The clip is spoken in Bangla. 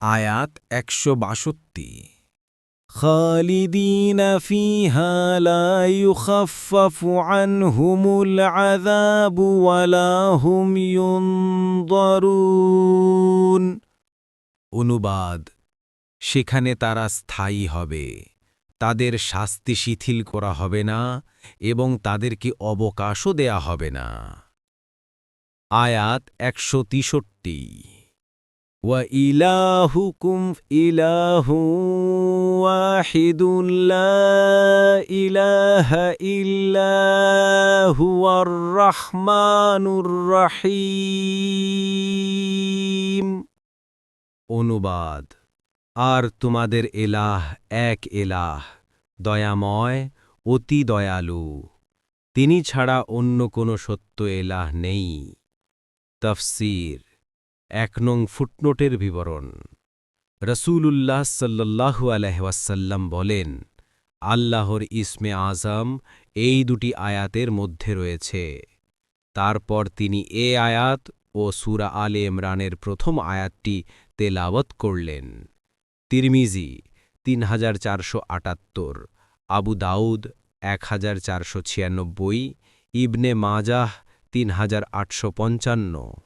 আয়াত একশো বাষট্টি। খালিদিন ফিহা লা ইউখাফফাফু আনহুমুল অনুবাদ, সেখানে তারা স্থায়ী হবে, তাদের শাস্তি শিথিল করা হবে না এবং তাদেরকে অবকাশও দেয়া হবে না। আয়াত একশো وإلهكم إله واحد لا إله إلا هو الرحمن الرحيم অনুবাদ আর তোমাদের এলাহ এক এলাহ দয়াময় অতি দয়ালু তিনি ছাড়া অন্য কোনো সত্য এলাহ নেই তফসির এক নং ফুটনোটের বিবরণ। রসূলুল্লাহ সাল্লাল্লাহু আলহ্লাম বলেন, আল্লাহর ইসমে আজম এই দুটি আয়াতের মধ্যে রয়েছে। তারপর তিনি এ আয়াত ও সুরা আলে ইমরানের প্রথম আয়াতটি তেলাওয়াত করলেন। তিরমিজি তিন হাজার চারশো আটাত্তর, আবু দাউদ এক হাজার চারশো ছিয়ানব্বই, ইবনে মাজাহ তিন হাজার আটশো পঞ্চান্ন।